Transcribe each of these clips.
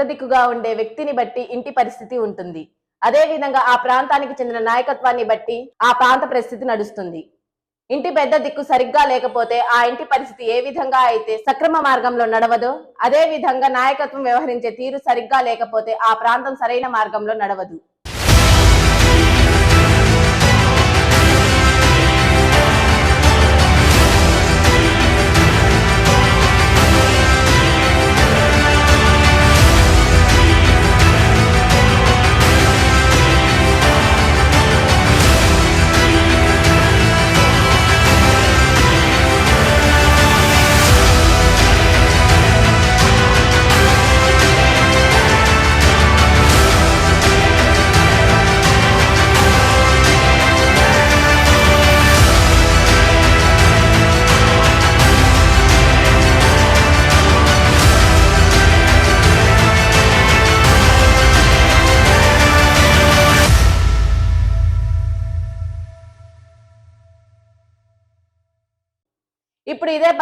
పెద్ద దిక్కుగా ఉండే వ్యక్తిని బట్టి ఇంటి పరిస్థితి ఉంటుంది. అదే విధంగా ఆ ప్రాంతానికి చెందిన నాయకత్వాన్ని బట్టి ఆ ప్రాంత పరిస్థితి నడుస్తుంది. ఇంటి పెద్ద దిక్కు సరిగ్గా లేకపోతే ఆ ఇంటి పరిస్థితి ఏ విధంగా అయితే సక్రమ మార్గంలో నడవదో అదే విధంగా నాయకత్వం వ్యవహరించే తీరు సరిగ్గా లేకపోతే ఆ ప్రాంతం సరైన మార్గంలో నడవదు.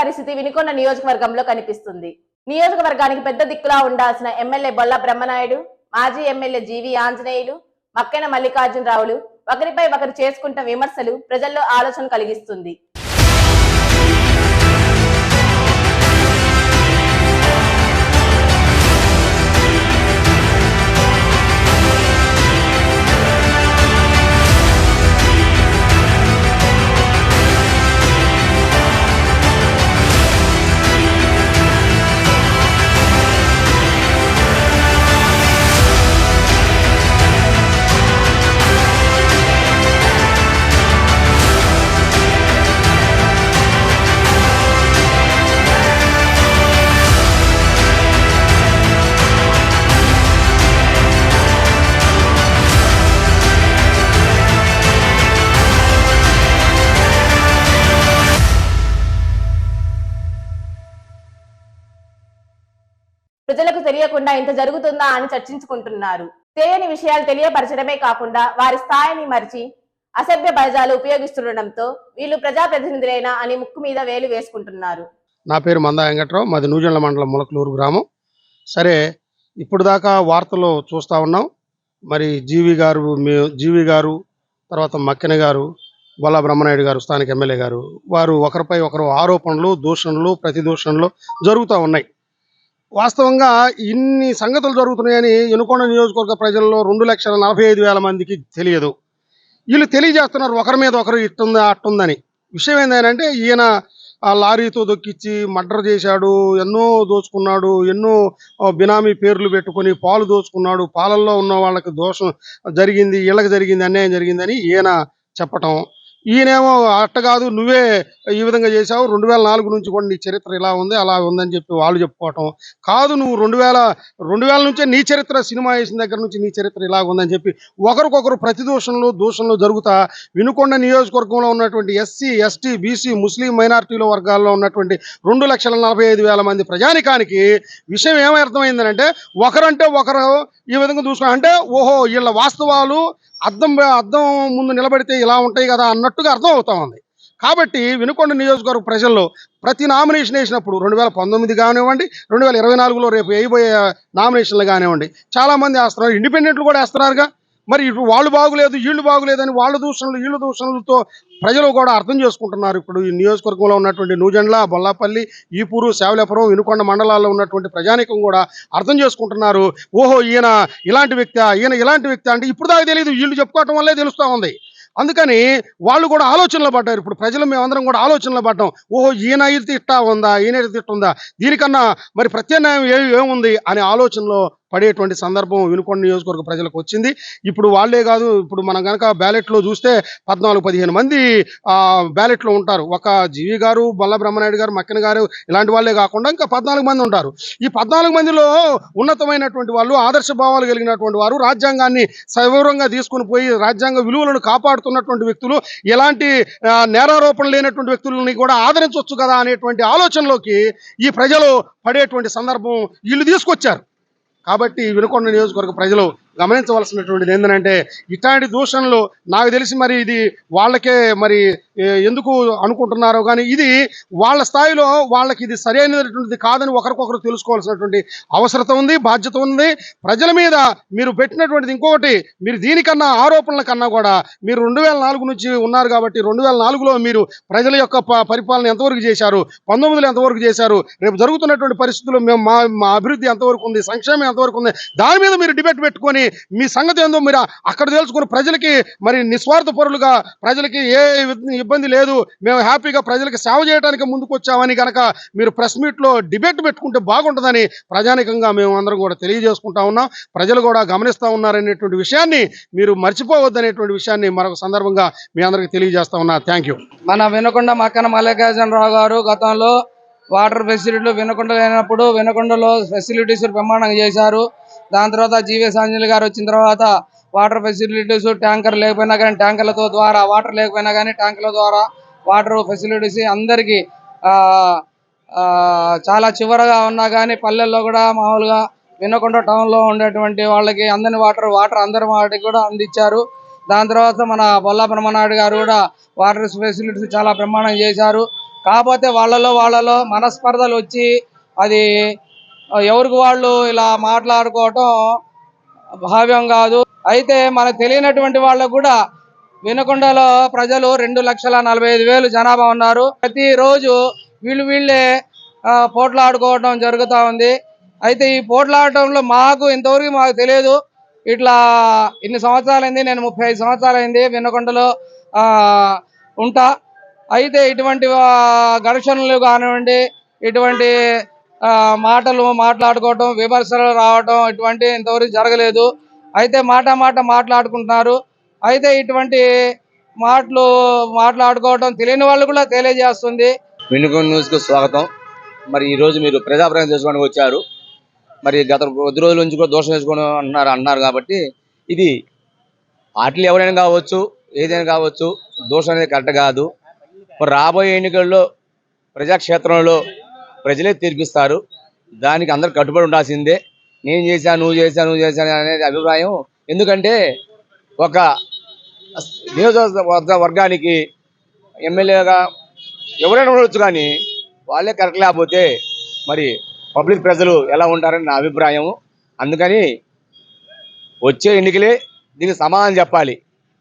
పరిస్థితి వినుకొండ నియోజకవర్గంలో కనిపిస్తుంది. నియోజకవర్గానికి పెద్ద దిక్కులా ఉండాల్సిన ఎమ్మెల్యే బొల్ల బ్రహ్మనాయుడు మాజీ ఎమ్మెల్యే జీవి ఆంజనేయులు మక్కెన మల్లికార్జునరావులు ఒకరిపై ఒకరు చేసుకుంటున్న విమర్శలు ప్రజల్లో ఆలోచన కలిగిస్తుంది. లేకుండా ఇంత జరుగుతుందా అని చర్చించుకుంటున్నారు. తెలియని విషయాలు తెలియపరచడమే కాకుండా వారి స్థాయిని మరిచి అసభ్య పదజాలు ఉపయోగిస్తుండటంతో వీళ్ళు ప్రజాప్రతినిధులైనా అని ముక్కు మీద వేలు వేసుకుంటున్నారు. నా పేరు మందా వెంకట్రావు మాది నూజెండ్ల మండలం ములకలూరు గ్రామం. సరే ఇప్పుడు దాకా వార్తలు చూస్తూ ఉన్నాం. మరి జీవి గారు మీ జీవి గారు తర్వాత మక్కెన గారు బొల్లా బ్రహ్మనాయుడు గారు స్థానిక ఎమ్మెల్యే గారు వారు ఒకరిపై ఒకరు ఆరోపణలు దూషణలు ప్రతిదూషణలు జరుగుతూ ఉన్నాయి. వాస్తవంగా ఇన్ని సంగతులు జరుగుతున్నాయని ఎనుకొండ నియోజకవర్గ ప్రజల్లో రెండు లక్షల నలభై ఐదు వేల మందికి తెలియదు. వీళ్ళు తెలియజేస్తున్నారు ఒకరి మీద ఒకరు ఇట్టుందా అట్టుందని. విషయం ఏంటంటే ఈయన ఆ లారీతో దొక్కిచ్చి మర్డర్ చేశాడు ఎన్నో దోచుకున్నాడు ఎన్నో బినామీ పేర్లు పెట్టుకొని పాలు దోచుకున్నాడు పాలల్లో ఉన్న వాళ్ళకి దోషం జరిగింది వీళ్ళకి జరిగింది అన్యాయం జరిగిందని ఈయన చెప్పటం ఈయనేమో అట్ట కాదు నువ్వే ఈ విధంగా చేశావు. రెండు వేల నాలుగు నుంచి కూడా నీ చరిత్ర ఇలా ఉంది అలా ఉందని చెప్పి వాళ్ళు చెప్పుకోవటం. కాదు నువ్వు రెండు వేల రెండు వేల నుంచే నీ చరిత్ర సినిమా వేసిన దగ్గర నుంచి నీ చరిత్ర ఇలా ఉందని చెప్పి ఒకరికొకరు ప్రతిదూషణలు దూషణలు జరుగుతా వినుకొండ నియోజకవర్గంలో ఉన్నటువంటి ఎస్సీ ఎస్టీ బీసీ ముస్లిం మైనార్టీల వర్గాల్లో ఉన్నటువంటి రెండు లక్షల నలభై ఐదు వేల మంది ప్రజానికానికి విషయం ఏమర్థమైందనంటే ఒకరంటే ఒకరు ఈ విధంగా చూసుకుని అంటే ఓహో వీళ్ళ వాస్తవాలు అద్దం అద్దం ముందు నిలబడితే ఇలా ఉంటాయి కదా అన్నట్టుగా అర్థం అవుతా ఉంది కాబట్టి వినుకొండ నియోజకవర్గ ప్రజల్లో ప్రతి నామినేషన్ వేసినప్పుడు రెండు వేల పంతొమ్మిది కానివ్వండి రెండు వేల ఇరవై నాలుగులో రేపు వేయబోయే నామినేషన్లు కానివ్వండి చాలామంది వేస్తున్నారు. ఇండిపెండెంట్లు కూడా వేస్తున్నారుగా. మరి ఇటు వాళ్ళు బాగులేదు వీళ్ళు బాగులేదని వాళ్ళ దూషణలు వీళ్ళ దూషణలతో ప్రజలు కూడా అర్థం చేసుకుంటున్నారు. ఇప్పుడు ఈ నియోజకవర్గంలో ఉన్నటువంటి నూజెండ్ల బొల్లాపల్లి ఈపూరు శావలేపురం వినుకొండ మండలాల్లో ఉన్నటువంటి ప్రజానికం కూడా అర్థం చేసుకుంటున్నారు. ఓహో ఈయన ఇలాంటి వ్యక్తి ఈయన ఇలాంటి వ్యక్తి అంటే ఇప్పుడు దాకా తెలియదు వీళ్ళు చెప్పుకోవటం వల్లే తెలుస్తూ ఉంది అందుకని వాళ్ళు కూడా ఆలోచనలో పడ్డారు. ఇప్పుడు ప్రజలు మేమందరం కూడా ఆలోచనలో పడ్డాం. ఓహో ఈయన అయితే ఇట్టా ఉందా? ఈయన అయితే ఇట్ట ఉందా దీనికన్నా మరి ప్రత్యామ్నాయం ఏముంది? అనే ఆలోచనలో పడేటువంటి సందర్భం వినుకొండ నియోజకవర్గ ప్రజలకు వచ్చింది. ఇప్పుడు వాళ్ళే కాదు ఇప్పుడు మనం కనుక బ్యాలెట్లో చూస్తే పద్నాలుగు పదిహేను మంది బ్యాలెట్లో ఉంటారు. ఒక జీవి గారు బల్ల బ్రహ్మనాయుడు గారు మక్కిన గారు ఇలాంటి వాళ్ళే కాకుండా ఇంకా పద్నాలుగు మంది ఉంటారు. ఈ పద్నాలుగు మందిలో ఉన్నతమైనటువంటి వాళ్ళు ఆదర్శ భావాలు కలిగినటువంటి వారు రాజ్యాంగాన్ని సవివరంగా తీసుకుని పోయి రాజ్యాంగ విలువలను కాపాడుతున్నటువంటి వ్యక్తులు ఎలాంటి నేరారోపణ లేనటువంటి వ్యక్తులని కూడా ఆదరించవచ్చు కదా అనేటువంటి ఆలోచనలోకి ఈ ప్రజలు పడేటువంటి సందర్భం వీళ్ళు తీసుకొచ్చారు. కాబట్టి వినుకొండ నియోజకవర్గ ప్రజలు గమనించవలసినటువంటిది ఏంటంటే ఇట్లాంటి దూషణలు నాకు తెలిసి మరి ఇది వాళ్ళకే మరి ఎందుకు అనుకుంటున్నారో కానీ ఇది వాళ్ళ స్థాయిలో వాళ్ళకి ఇది సరైనటువంటిది కాదని ఒకరికొకరు తెలుసుకోవాల్సినటువంటి అవసరత ఉంది బాధ్యత ఉంది. ప్రజల మీద మీరు పెట్టినటువంటిది ఇంకొకటి మీరు దీనికన్నా ఆరోపణల కన్నా కూడా మీరు రెండు వేల నాలుగు నుంచి ఉన్నారు కాబట్టి రెండు వేల నాలుగులో మీరు ప్రజల యొక్క ప- పరిపాలన ఎంతవరకు చేశారు పంతొమ్మిదిలో ఎంతవరకు చేశారు రేపు జరుగుతున్నటువంటి పరిస్థితుల్లో మేము మా మా అభివృద్ధి ఎంతవరకు ఉంది సంక్షేమం ఎంతవరకు ఉంది దాని మీద మీరు డిబేట్ పెట్టుకొని మీ సంగతి ఏందో మీరు అక్కడ తెలుసుకుని ప్రజలకి మరి నిస్వార్థ పరులుగా ప్రజలకి ఏ ఇబ్బంది లేదు మేము హ్యాపీగా ప్రజలకి సేవ చేయడానికి ముందుకు వచ్చామని కనుక మీరు ప్రెస్ మీట్లో డిబేట్ పెట్టుకుంటే బాగుంటుందని ప్రజానికంగా మేము అందరం కూడా తెలియజేసుకుంటా ఉన్నాం. ప్రజలు కూడా గమనిస్తూ ఉన్నారనేటువంటి విషయాన్ని మీరు మర్చిపోవద్దనేటువంటి విషయాన్ని మరొక సందర్భంగా మీ అందరికీ తెలియజేస్తా ఉన్నా. Thank you. మన వినకొండ మక్కన మల్లికార్జునరావు గారు గతంలో వాటర్ ఫెసిలిటీలు వినకొండ లేనప్పుడు వినకొండలో ఫెసిలిటీస్ ప్రమాణం చేశారు. దాని తర్వాత జీవీఎస్ ఆంజనేయులు గారు వచ్చిన తర్వాత వాటర్ ఫెసిలిటీస్ ట్యాంకర్ లేకపోయినా కానీ ట్యాంకర్లతో ద్వారా వాటర్ లేకపోయినా కానీ ట్యాంకర్ల ద్వారా వాటర్ ఫెసిలిటీస్ అందరికీ చాలా చివరగా ఉన్నా కానీ పల్లెల్లో కూడా మామూలుగా వినకొండ టౌన్లో ఉండేటువంటి వాళ్ళకి అందని వాటర్ వాటర్ అందరి వాటికి కూడా అందించారు. దాని తర్వాత మన బొల్లా బ్రహ్మనాయుడు గారు కూడా వాటర్ ఫెసిలిటీస్ చాలా బ్రహ్మాండం చేశారు. కాకపోతే వాళ్ళలో వాళ్ళలో మనస్పర్ధలు వచ్చి అది ఎవరికి వాళ్ళు ఇలా మాట్లాడుకోవటం భావ్యం కాదు. అయితే మనకు తెలియనటువంటి వాళ్ళకు కూడా వినకొండలో ప్రజలు రెండు లక్షల నలభై ఐదు వేలు జనాభా ఉన్నారు. ప్రతిరోజు వీళ్ళు వీళ్ళే పోట్లాడుకోవటం జరుగుతూ ఉంది. అయితే ఈ పోట్లాడటంలో మాకు ఇంతవరకు మాకు తెలియదు. ఇట్లా ఇన్ని సంవత్సరాలైంది నేను ముప్పై ఐదు సంవత్సరాలైంది వినకొండలో ఉంటా. అయితే ఇటువంటి ఘర్షణలు కానివ్వండి ఇటువంటి మాటలు మాట్లాడుకోవటం విమర్శలు రావటం ఇటువంటి ఇంతవరకు జరగలేదు. అయితే మాట మాట మాట్లాడుకుంటున్నారు. అయితే ఇటువంటి మాటలు మాట్లాడుకోవటం తెలియని వాళ్ళు కూడా తెలియజేస్తుంది. వినుకొండ న్యూస్కు స్వాగతం. మరి ఈ రోజు మీరు ప్రజాప్రతినిధి చేసుకోవడానికి వచ్చారు. మరి గత కొద్ది రోజుల నుంచి కూడా దోషం చేసుకోవడం అన్నారు అన్నారు కాబట్టి ఇది పార్టీలు ఎవరైనా కావచ్చు ఏదైనా కావచ్చు దోషం అనేది కరెక్ట్ కాదు. రాబోయే ఎన్నికల్లో ప్రజాక్షేత్రంలో ప్రజలే తీర్పిస్తారు. దానికి అందరు కట్టుబడి ఉండాల్సిందే. నేను చేశా నువ్వు చేశా నువ్వు చేశాను అనేది అభిప్రాయం. ఎందుకంటే ఒక నియోజకవర్గ వర్గానికి ఎమ్మెల్యేగా ఎవరైనా ఉండవచ్చు కానీ వాళ్ళే కరెక్ట్ లేకపోతే మరి పబ్లిక్ ప్రజలు ఎలా ఉంటారని నా అభిప్రాయం. అందుకని వచ్చే ఎన్నికలే దీనికి సమాధానం చెప్పాలి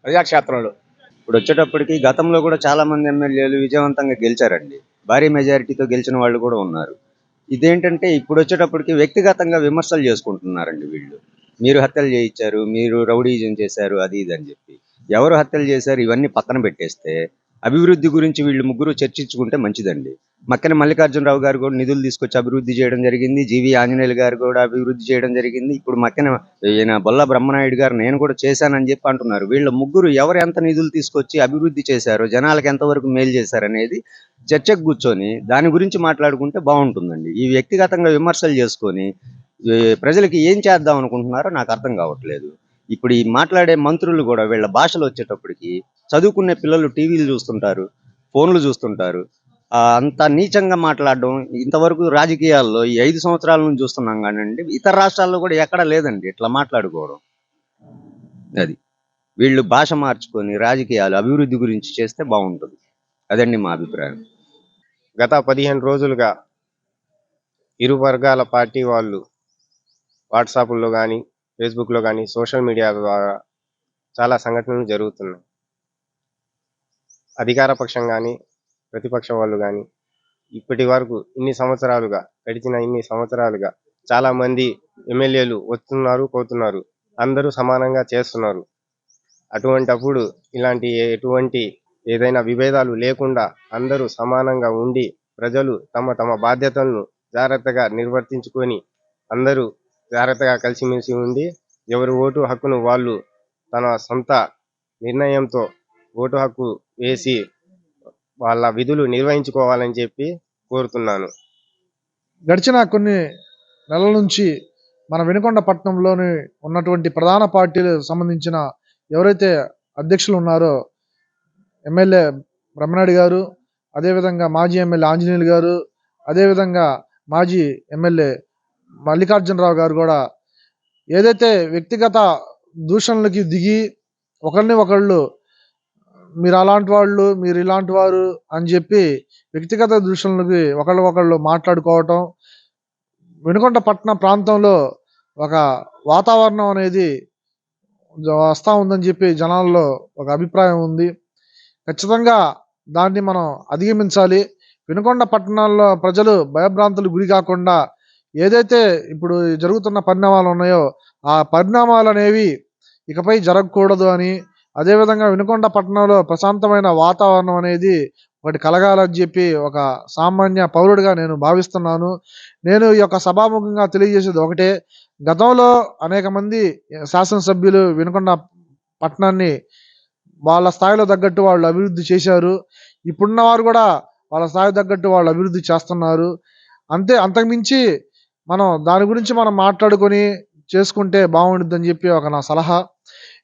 ప్రజాక్షేత్రంలో. ఇప్పుడు వచ్చేటప్పటికి గతంలో కూడా చాలామంది ఎమ్మెల్యేలు విజయవంతంగా గెలిచారండి. భారీ మెజారిటీతో గెలిచిన వాళ్ళు కూడా ఉన్నారు. ఇదేంటంటే ఇప్పుడు వచ్చేటప్పటికి వ్యక్తిగతంగా విమర్శలు చేసుకుంటున్నారండి వీళ్ళు. మీరు హత్యలు చేయించారు మీరు రౌడీజం చేశారు అది ఇది అని చెప్పి. ఎవరు హత్యలు చేశారు ఇవన్నీ పక్కన పెట్టేస్తే అభివృద్ధి గురించి వీళ్ళు ముగ్గురు చర్చించుకుంటే మంచిదండి. మక్కన మల్లికార్జునరావు గారు కూడా నిధులు తీసుకొచ్చి అభివృద్ధి చేయడం జరిగింది. జీవి ఆంజనేయులు గారు కూడా అభివృద్ధి చేయడం జరిగింది. ఇప్పుడు మక్కన ఈయన బొల్ల బ్రహ్మనాయుడు గారు నేను కూడా చేశానని చెప్పి అంటున్నారు. వీళ్ళ ముగ్గురు ఎవరు ఎంత నిధులు తీసుకొచ్చి అభివృద్ధి చేశారో జనాలకు ఎంతవరకు మేలు చేశారనేది చర్చకు కూర్చొని దాని గురించి మాట్లాడుకుంటే బాగుంటుందండి. ఈ వ్యక్తిగతంగా విమర్శలు చేసుకొని ప్రజలకి ఏం చేద్దాం అనుకుంటున్నారో నాకు అర్థం కావట్లేదు. ఇప్పుడు ఈ మాట్లాడే మంత్రులు కూడా వీళ్ళ భాషలు వచ్చేటప్పటికి చదువుకునే పిల్లలు టీవీలు చూస్తుంటారు ఫోన్లు చూస్తుంటారు అంత నీచంగా మాట్లాడడం ఇంతవరకు రాజకీయాల్లో ఈ ఐదు సంవత్సరాల నుంచి చూస్తున్నాం కానివ్వండి ఇతర రాష్ట్రాల్లో కూడా ఎక్కడ లేదండి ఇట్లా మాట్లాడుకోవడం. అది. వీళ్ళు భాష మార్చుకొని రాజకీయాలు అభివృద్ధి గురించి చేస్తే బాగుంటుంది. అదండి మా అభిప్రాయం. గత పదిహేను రోజులుగా ఇరు వర్గాల పార్టీ వాళ్ళు వాట్సాప్లో కానీ ఫేస్బుక్లో కానీ సోషల్ మీడియా ద్వారా చాలా సంఘటనలు జరుగుతున్నాయి. అధికార పక్షం కానీ ప్రతిపక్షం వాళ్ళు కానీ ఇప్పటి వరకు ఇన్ని సంవత్సరాలుగా గడిచిన ఇన్ని సంవత్సరాలుగా చాలా మంది ఎమ్మెల్యేలు వస్తున్నారు పోతున్నారు. అందరూ సమానంగా చేస్తున్నారు. అటువంటప్పుడు ఇలాంటి ఎటువంటి ఏదైనా విభేదాలు లేకుండా అందరూ సమానంగా ఉండి ప్రజలు తమ తమ బాధ్యతలను జాగ్రత్తగా నిర్వర్తించుకొని అందరూ జాగ్రత్తగా కలిసిమెలిసి ఉండి ఎవరి ఓటు హక్కును వాళ్ళు తన సొంత నిర్ణయంతో ఓటు హక్కు వేసి వాళ్ళ విధులు నిర్వహించుకోవాలని చెప్పి కోరుతున్నాను. గడిచిన కొన్ని నెలల నుంచి మన వెనుకొండ పట్టణంలోని ఉన్నటువంటి ప్రధాన పార్టీలకు సంబంధించిన ఎవరైతే అధ్యక్షులు ఉన్నారో ఎమ్మెల్యే బ్రహ్మనాయుడు గారు అదేవిధంగా మాజీ ఎమ్మెల్యే ఆంజనేయులు గారు అదేవిధంగా మాజీ ఎమ్మెల్యే మల్లికార్జునరావు గారు కూడా ఏదైతే వ్యక్తిగత దూషణలకి దిగి ఒకరిని ఒకళ్ళు మీరు అలాంటి వాళ్ళు మీరు ఇలాంటి వారు అని చెప్పి వ్యక్తిగత దృష్టిలోకి ఒకళ్ళు ఒకళ్ళు మాట్లాడుకోవటం వెనుకొండ పట్టణ ప్రాంతంలో ఒక వాతావరణం అనేది వస్తూ వస్తా ఉందని చెప్పి జనాల్లో ఒక అభిప్రాయం ఉంది. ఖచ్చితంగా దాన్ని మనం అధిగమించాలి. వినుకొండ పట్టణాల్లో ప్రజలు భయభ్రాంతులు గురి కాకుండా ఏదైతే ఇప్పుడు జరుగుతున్న పరిణామాలు ఉన్నాయో ఆ పరిణామాలు అనేవి ఇకపై జరగకూడదు అని అదేవిధంగా వినుకొండ పట్టణంలో ప్రశాంతమైన వాతావరణం అనేది ఒకటి కలగాలని చెప్పి ఒక సామాన్య పౌరుడిగా నేను భావిస్తున్నాను. నేను ఈ యొక్క సభాముఖంగా తెలియజేసేది ఒకటే. గతంలో అనేక మంది శాసనసభ్యులు వినుకొండ పట్టణాన్ని వాళ్ళ స్థాయిలో తగ్గట్టు వాళ్ళు అభివృద్ధి చేశారు. ఇప్పుడున్న వారు కూడా వాళ్ళ స్థాయి తగ్గట్టు వాళ్ళు అభివృద్ధి చేస్తున్నారు. అంతే అంతకుమించి మనం దాని గురించి మనం మాట్లాడుకొని చేసుకుంటే బాగుంటుందని చెప్పి ఒక నా సలహా.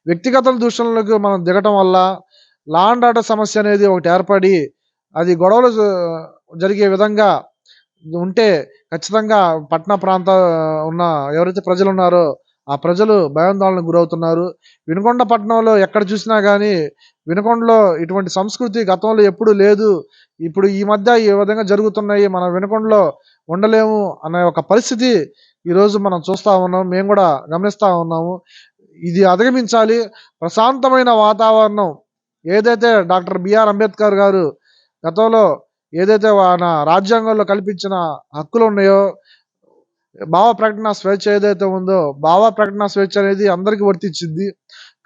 వ్యక్తిగత దూషణలకు మనం దిగటం వల్ల లా అండ్ ఆర్డర్ సమస్య అనేది ఒకటి ఏర్పడి అది గొడవలు జరిగే విధంగా ఉంటే ఖచ్చితంగా పట్టణ ప్రాంత ఉన్న ఎవరైతే ప్రజలు ఉన్నారో ఆ ప్రజలు భయాందోళనకు గురవుతున్నారు. వినుకొండ పట్టణంలో ఎక్కడ చూసినా కానీ వినుకొండలో ఇటువంటి సంస్కృతి గతంలో ఎప్పుడు లేదు. ఇప్పుడు ఈ మధ్య ఈ విధంగా జరుగుతున్నాయి. మనం వినుకొండలో ఉండలేము అనే ఒక పరిస్థితి ఈరోజు మనం చూస్తూ ఉన్నాం. మేము కూడా గమనిస్తూ ఉన్నాము. ఇది అధిగమించాలి. ప్రశాంతమైన వాతావరణం. ఏదైతే డాక్టర్ బిఆర్ అంబేద్కర్ గారు గతంలో ఏదైతే ఆయన రాజ్యాంగంలో కల్పించిన హక్కులు ఉన్నాయో భావ ప్రకటన స్వేచ్ఛ ఏదైతే ఉందో భావ ప్రకటన స్వేచ్ఛ అనేది అందరికీ వర్తించింది.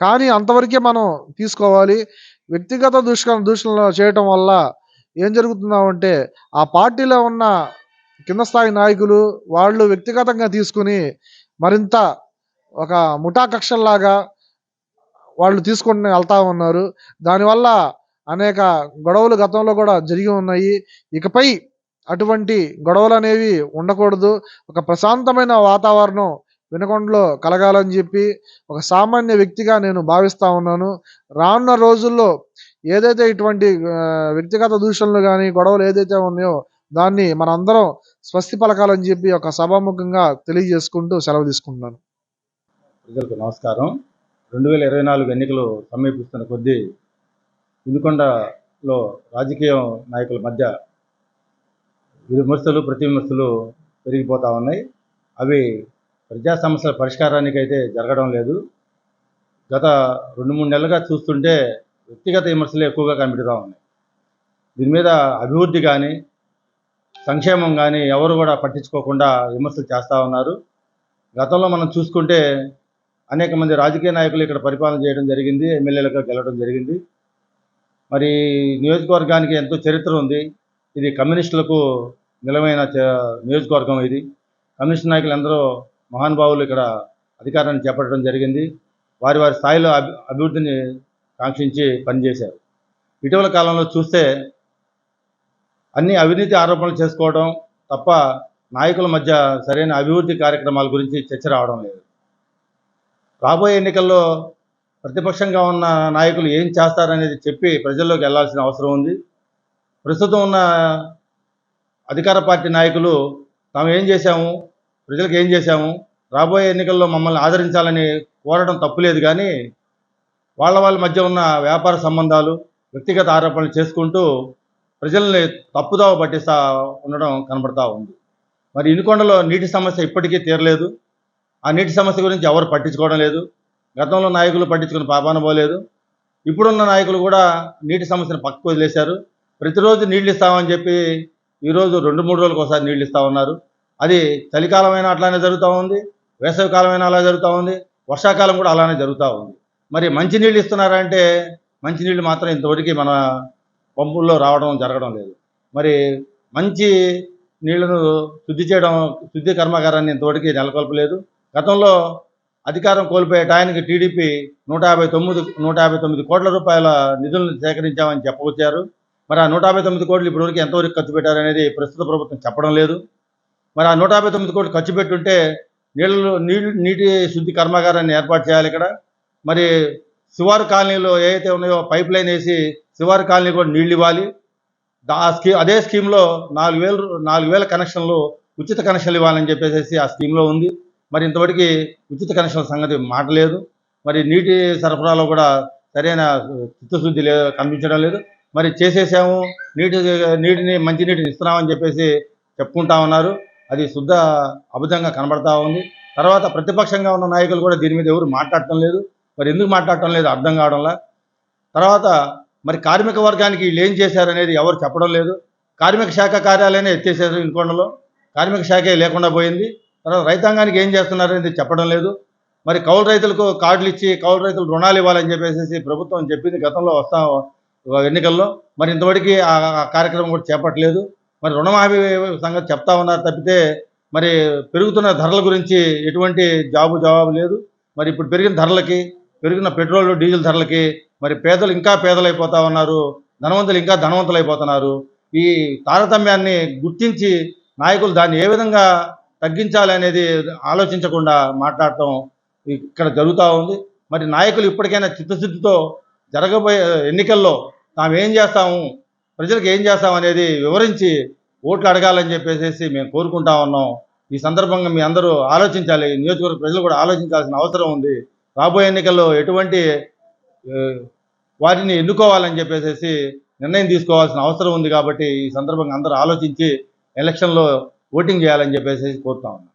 కానీ అంతవరకే మనం తీసుకోవాలి. వ్యక్తిగత దూషణ దూషణలు చేయటం వల్ల ఏం జరుగుతుందంటే ఆ పార్టీలో ఉన్న కింద స్థాయి నాయకులు వాళ్ళు వ్యక్తిగతంగా తీసుకుని మరింత ఒక ముఠా కక్షల్లాగా వాళ్ళు తీసుకొని వెళ్తా ఉన్నారు. దానివల్ల అనేక గొడవలు గతంలో కూడా జరిగి ఉన్నాయి. ఇకపై అటువంటి గొడవలు అనేవి ఉండకూడదు. ఒక ప్రశాంతమైన వాతావరణం వినకొండలో కలగాలని చెప్పి ఒక సామాన్య వ్యక్తిగా నేను భావిస్తూ ఉన్నాను. రానున్న రోజుల్లో ఏదైతే ఇటువంటి వ్యక్తిగత దూషణలు కానీ గొడవలు ఏదైతే ఉన్నాయో దాన్ని మనందరం స్వస్తి పలకాలని చెప్పి ఒక సభాముఖంగా తెలియజేసుకుంటూ సెలవు తీసుకుంటున్నాను. ప్రజలకు నమస్కారం. రెండు వేల ఇరవై నాలుగు ఎన్నికలు సమీపిస్తున్న కొద్దీ వినుకొండలో రాజకీయ నాయకుల మధ్య విమర్శలు ప్రతి విమర్శలు పెరిగిపోతూ ఉన్నాయి. అవి ప్రజా సమస్యల పరిష్కారానికి అయితే జరగడం లేదు. గత రెండు మూడు నెలలుగా చూస్తుంటే వ్యక్తిగత విమర్శలు ఎక్కువగా కనిపెడుతూ ఉన్నాయి. దీని మీద అభివృద్ధి కానీ సంక్షేమం కానీ ఎవరు కూడా పట్టించుకోకుండా విమర్శలు చేస్తూ ఉన్నారు. గతంలో మనం చూసుకుంటే అనేక మంది రాజకీయ నాయకులు ఇక్కడ పరిపాలన చేయడం జరిగింది ఎమ్మెల్యేలుగా గెలవడం జరిగింది. మరి నియోజకవర్గానికి ఎంతో చరిత్ర ఉంది. ఇది కమ్యూనిస్టులకు నిలమైన నియోజకవర్గం ఇది. కమ్యూనిస్ట్ నాయకులు ఎందరో మహానుభావులు ఇక్కడ అధికారాన్ని చేపట్టడం జరిగింది. వారి వారి స్థాయిలో అభి అభివృద్ధిని కాంక్షించి పనిచేశారు. ఇటీవల కాలంలో చూస్తే అన్ని అవినీతి ఆరోపణలు చేసుకోవడం తప్ప నాయకుల మధ్య సరైన అభివృద్ధి కార్యక్రమాల గురించి చర్చ రావడం లేదు. రాబోయే ఎన్నికల్లో ప్రతిపక్షంగా ఉన్న నాయకులు ఏం చేస్తారనేది చెప్పి ప్రజల్లోకి వెళ్ళాల్సిన అవసరం ఉంది. ప్రస్తుతం ఉన్న అధికార పార్టీ నాయకులు తాము ఏం చేశాము ప్రజలకు ఏం చేశాము రాబోయే ఎన్నికల్లో మమ్మల్ని ఆదరించాలని కోరడం తప్పులేదు కానీ వాళ్ళ వాళ్ళ మధ్య ఉన్న వ్యాపార సంబంధాలు వ్యక్తిగత ఆరోపణలు చేసుకుంటూ ప్రజల్ని తప్పుదావ పట్టిస్తూ ఉండడం కనబడతా ఉంది. మరి ఇనుకొండలో నీటి సమస్య ఇప్పటికీ తీరలేదు. ఆ నీటి సమస్య గురించి ఎవరు పట్టించుకోవడం లేదు. గతంలో నాయకులు పట్టించుకుని పాపాన పోలేదు. ఇప్పుడున్న నాయకులు కూడా నీటి సమస్యను పక్కకు వదిలేశారు. ప్రతిరోజు నీళ్ళు ఇస్తామని చెప్పి ఈరోజు రెండు మూడు రోజులకు ఒకసారి నీళ్ళు ఇస్తూ ఉన్నారు. అది చలికాలమైనా అట్లానే జరుగుతూ ఉంది. వేసవికాలమైనా అలా జరుగుతూ ఉంది. వర్షాకాలం కూడా అలానే జరుగుతూ ఉంది. మరి మంచి నీళ్ళు ఇస్తున్నారంటే మంచి నీళ్ళు మాత్రం ఇంతవరకు మన పంపుల్లో రావడం జరగడం లేదు. మరి మంచి నీళ్ళను శుద్ధి చేయడం శుద్ధి కర్మాగారాన్ని ఇంతవరకు నెలకొల్పలేదు. గతంలో అధికారం కోల్పోయే టయానికి టీడీపీ నూట యాభై తొమ్మిది నూట యాభై తొమ్మిది కోట్ల రూపాయల నిధులను సేకరించామని చెప్పవచ్చారు. మరి ఆ నూట యాభై తొమ్మిది కోట్లు ఇప్పటివరకు ఎంతవరకు ఖర్చు పెట్టారనేది ప్రస్తుత ప్రభుత్వం చెప్పడం లేదు. మరి ఆ నూట యాభై తొమ్మిది కోట్లు ఖర్చు పెట్టుంటే నీళ్ళు నీళ్ళు నీటి శుద్ధి కర్మాగారాన్ని ఏర్పాటు చేయాలి ఇక్కడ. మరి శివారు కాలనీలో ఏవైతే ఉన్నాయో పైప్ లైన్ వేసి శివారు కాలనీ కూడా నీళ్ళు ఇవ్వాలి. ఆ స్కీ అదే స్కీమ్లో నాలుగు వేలు నాలుగు వేల కనెక్షన్లు ఉచిత కనెక్షన్లు ఇవ్వాలని చెప్పేసి ఆ స్కీమ్లో ఉంది. మరి ఇంతవరకు ఉచిత కనెక్షన్ సంగతి మాటలేదు. మరి నీటి సరఫరాలో కూడా సరైన చిత్తశుద్ధి లేదు కనిపించడం లేదు. మరి చేసేసాము నీటి నీటిని మంచినీటిని ఇస్తున్నామని చెప్పేసి చెప్పుకుంటా ఉన్నారు. అది శుద్ధ అబద్ధంగా కనబడతా ఉంది. తర్వాత ప్రతిపక్షంగా ఉన్న నాయకులు కూడా దీని మీద ఎవరు మాట్లాడటం లేదు. మరి ఎందుకు మాట్లాడటం లేదు అర్థం కావడంలా? తర్వాత మరి కార్మిక వర్గానికి వీళ్ళు ఏం చేశారనేది ఎవరు చెప్పడం లేదు. కార్మిక శాఖ కార్యాలయాన్ని ఎత్తేసారు ఇంకొండలో కార్మిక శాఖే లేకుండా పోయింది. తర్వాత రైతాంగానికి ఏం చేస్తున్నారనేది చెప్పడం లేదు. మరి కౌలు రైతులకు కార్డులు ఇచ్చి కౌలు రైతులు రుణాలు ఇవ్వాలని చెప్పేసి ప్రభుత్వం చెప్పింది గతంలో వస్తా ఎన్నికల్లో. మరి ఇంతవరకు ఆ కార్యక్రమం కూడా చేపట్టలేదు. మరి రుణమాఫీ సంగతి చెప్తా ఉన్నారు తప్పితే మరి పెరుగుతున్న ధరల గురించి ఎటువంటి జాబు జవాబు లేదు. మరి ఇప్పుడు పెరిగిన ధరలకి పెరిగిన పెట్రోల్ డీజిల్ ధరలకి మరి పేదలు ఇంకా పేదలైపోతా ఉన్నారు. ధనవంతులు ఇంకా ధనవంతులు అయిపోతున్నారు ఈ తారతమ్యాన్ని గుర్తించి నాయకులు దాన్ని ఏ విధంగా తగ్గించాలి అనేది ఆలోచించకుండా మాట్లాడటం ఇక్కడ జరుగుతూ ఉంది. మరి నాయకులు ఇప్పటికైనా చిత్తశుద్ధితో జరగబోయే ఎన్నికల్లో తాము ఏం చేస్తాము ప్రజలకు ఏం చేస్తాం అనేది వివరించి ఓట్లు అడగాలని చెప్పేసి మేము కోరుకుంటా ఉన్నాం. ఈ సందర్భంగా మీ అందరూ ఆలోచించాలి నియోజకవర్గ ప్రజలు కూడా ఆలోచించాల్సిన అవసరం ఉంది. రాబోయే ఎన్నికల్లో ఎటువంటి వాటిని ఎన్నుకోవాలని చెప్పేసి నిర్ణయం తీసుకోవాల్సిన అవసరం ఉంది కాబట్టి ఈ సందర్భంగా అందరూ ఆలోచించి ఎలక్షన్లో ఓటింగ్ చేయాలని చెప్పేసి కోరుతా ఉన్నాం.